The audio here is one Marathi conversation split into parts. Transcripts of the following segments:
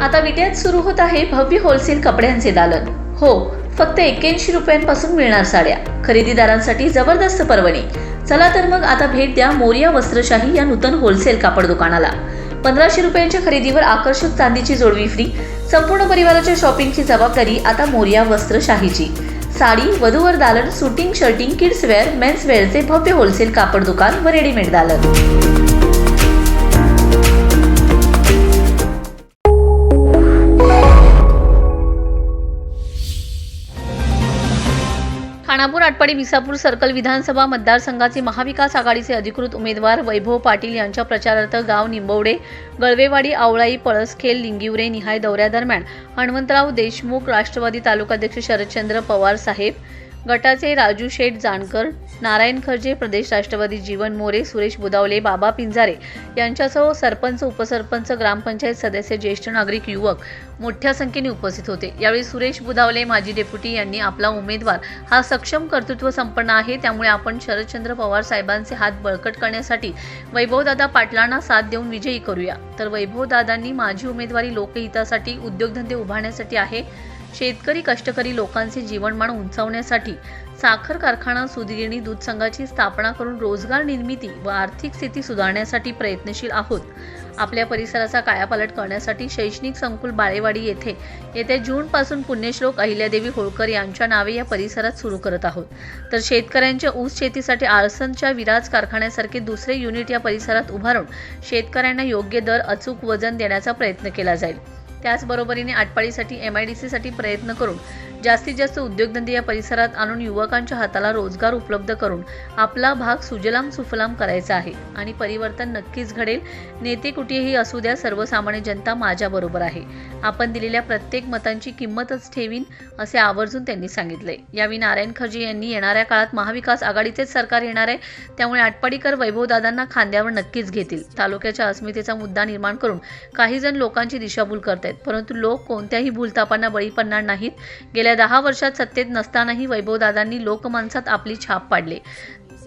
आता विद्यात सुरू होत आहे भव्य होलसेल कपड्यांचे दालन. हो फक्त एक्क्याऐंशी रुपयांपासून मिळणार साड्या. खरेदीदारांसाठी जबरदस्त पर्वणी. चला तर मग आता भेट द्या मोरिया वस्त्रशाही या नूतन होलसेल कापड दुकानाला. पंधराशे रुपयांच्या खरेदीवर आकर्षक चांदीची जोडवी फ्री संपूर्ण परिवाराच्या शॉपिंगची जबाबदारी आता मोरिया वस्त्रशाहीची. साडी वधूवर दालन suiting shirting kids wear mens वेअरचे भव्य होलसेल कापड दुकान व रेडीमेड दालन. खानापूर आटपाडी विसापूर सर्कल विधानसभा मतदारसंघाचे महाविकास आघाडीचे अधिकृत उमेदवार वैभव पाटील यांच्या प्रचारार्थ गाव निंबवडे गळवेवाडी आवळाई पळसखेल लिंगिवरे निहाय दौऱ्यादरम्यान हणवंतराव देशमुख राष्ट्रवादी तालुकाध्यक्ष शरदचंद्र पवार साहेब गटाचे राजू शेठ जानकर नारायण खर्जे प्रदेश राष्ट्रवादी जीवन मोरे सुरेश बुदावले बाबा पिंजारे यांच्यासह सरपंच उपसरपंच ग्रामपंचायत सदस्य ज्येष्ठ नागरिक युवक मोठ्या संख्येने उपस्थित होते. यावेळी सुरेश बुदावले माजी डेप्युटी यांनी आपला उमेदवार हा सक्षम कर्तृत्व संपन्न आहे. त्यामुळे आपण शरदचंद्र पवार साहेबांचे हात बळकट करण्यासाठी वैभवदादा पाटलांना साथ देऊन विजयी करूया. तर वैभवदादांनी माझी उमेदवारी लोकहितासाठी उद्योगधंदे उभारण्यासाठी आहे. शेतकरी कष्टकरी लोकांचे जीवनमान उंचावण्यासाठी साखर कारखाना सुदगिरणी दूध संघाची स्थापना करून रोजगार निर्मिती व आर्थिक स्थिती सुधारण्यासाठी प्रयत्नशील आहोत. आपल्या परिसराचा कायापालट करण्यासाठी शैक्षणिक संकुल बाळेवाडी येथे येत्या जूनपासून पुण्यश्लोक अहिल्यादेवी होळकर यांच्या नावे या परिसरात सुरू करत आहोत. तर शेतकऱ्यांच्या ऊस शेतीसाठी आळसनच्या विराज कारखान्यासारखे दुसरे युनिट या परिसरात उभारून शेतकऱ्यांना योग्य दर अचूक वजन देण्याचा प्रयत्न केला जाईल. त्याचबरोबरीने आटपाडीसाठी एम आय डी सीसाठी प्रयत्न करून जास्तीत जास्त उद्योगधंदे या परिसरात आणून युवकांच्या हाताला रोजगार उपलब्ध करून आपला भाग सुजलाम सुफलाम करायचा आहे. आणि परिवर्तन नक्कीच घडेल. नेते कुठेही असू द्या सर्वसामान्य जनता माझ्याबरोबर आहे. आपण दिलेल्या प्रत्येक मतांची किंमतच ठेवीन असे आवर्जून त्यांनी सांगितले. यावेळी नारायण खर्जे यांनी येणाऱ्या काळात महाविकास आघाडीचेच सरकार येणार आहे त्यामुळे आटपाडीकर वैभवदादांना खांद्यावर नक्कीच घेतील. तालुक्याच्या अस्मितेचा मुद्दा निर्माण करून काही जण लोकांची दिशाभूल करत आहेत परंतु लोक कोणत्याही भूलतापांना बळी पडणार नाहीत. गेल्या दहा वर्षात सत्तेत नसतानाही वैभवदादांनी लोकमानसात आपली छाप पाडली.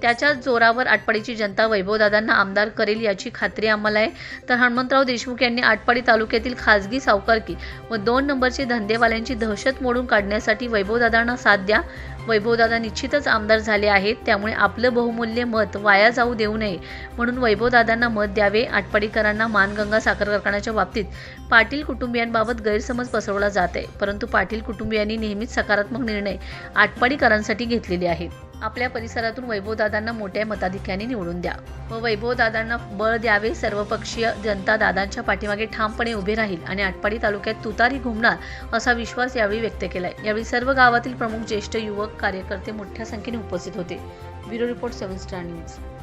त्याच्याच जोरावर आटपाडीची जनता वैभवदादांना आमदार करेल याची खात्री आम्हाला आहे. तर हनुमंतराव देशमुख यांनी आटपाडी तालुक्यातील खाजगी सावकारकी व दोन नंबरचे धंदेवाल्यांची दहशत मोडून काढण्यासाठी वैभवदादांना साथ द्या. वैभवदादा निश्चितच आमदार झाले आहेत. त्यामुळे आपलं बहुमूल्य मत वाया जाऊ देऊ नये म्हणून वैभवदादांना मत द्यावे. आटपाडीकरांना मानगंगा साखर कारखान्याच्या बाबतीत पाटील कुटुंबियांबाबत गैरसमज पसरवला जात आहे. परंतु पाटील कुटुंबियांनी नेहमीच सकारात्मक निर्णय आटपाडीकरांसाठी घेतलेले आहेत. आपल्या परिसरातून वैभवदादांना मोठ्या मताधिक्याने निवडून द्या व वैभवदादांना बळ द्यावे सर्वपक्षीय जनता दादांच्या पाठीमागे ठामपणे उभे राहील आणि आटपाडी तालुक्यात तुतारी घुमणार असा विश्वास यावेळी व्यक्त केलाय. यावेळी सर्व गावातील प्रमुख ज्येष्ठ युवक कार्यकर्ते मोठ्या संख्येने उपस्थित होते. Bureau report seven star news.